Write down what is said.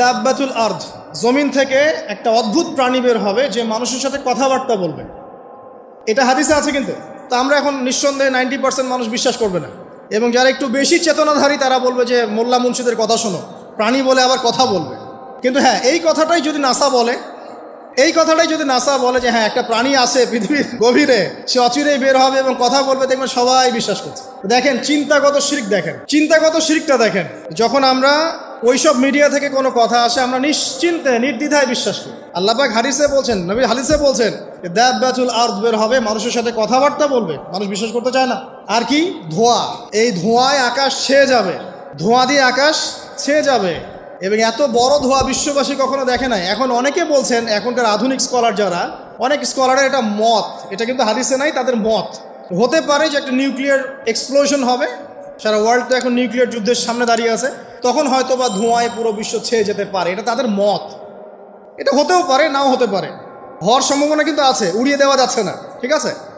দাব্বাতুল আর্ধ জমিন থেকে একটা অদ্ভুত প্রাণী বের হবে যে মানুষের সাথে কথাবার্তা বলবে। এটা হাদিসে আছে কিন্তু। তা আমরা এখন নিঃসন্দেহে নাইনটি পার্সেন্ট মানুষ বিশ্বাস করবে না। এবং যারা একটু বেশি চেতনাধারী, তারা বলবে যে মোল্লা মুন্সিদের কথা শোনো, প্রাণী বলে আবার কথা বলবে। কিন্তু হ্যাঁ এই কথাটাই যদি নাসা বলে, এই কথাটাই যদি নাসা বলে যে হ্যাঁ একটা প্রাণী আছে পৃথিবীর গভীরে, সে অচিরেই বের হবে এবং কথা বলবে, দেখবেন সবাই বিশ্বাস করছে। দেখেন, চিন্তাগত শিরিক দেখেন। চিন্তাগত শিরিকটা দেখেন। যখন আমরা ওইসব মিডিয়া থেকে কোনো কথা আসে, আমরা নিশ্চিন্তে, নির্দ্বিধায় বিশ্বাস করি। আল্লাপাক হারিসে বলছেন নবী হালিসে বলছেন দেব ব্যাচুল আর্থ বের হবে, মানুষের সাথে কথাবার্তা বলবে, মানুষ বিশ্বাস করতে চায় না। আর কি? ধোঁয়া। এই ধোঁয়ায় আকাশ ছেয়ে যাবে। ধোঁয়া দিয়ে আকাশ ছেয়ে যাবে। এবং এত বড় ধোঁয়া বিশ্ববাসী কখনো দেখে নাই। এখন অনেকে বলছেন, এখনকার আধুনিক স্কলার যারা, অনেক স্কলারের এটা মত। এটা কিন্তু হাদিসে নাই, তাদের মত। হতে পারে যে একটা নিউক্লিয়ার এক্সপ্লোশন হবে সারা ওয়ার্ল্ড তো এখন নিউক্লিয়ার যুদ্ধের সামনে দাঁড়িয়ে আছে। তখন হয়তো বা ধোঁয়ায় পুরো বিশ্ব ছেয়ে যেতে পারে। এটা তাদের মত। এটা হতেও পারে, নাও হতে পারে। হওয়ার সম্ভাবনা কিন্তু আছে, উড়িয়ে দেওয়া যাচ্ছে না। ঠিক আছে?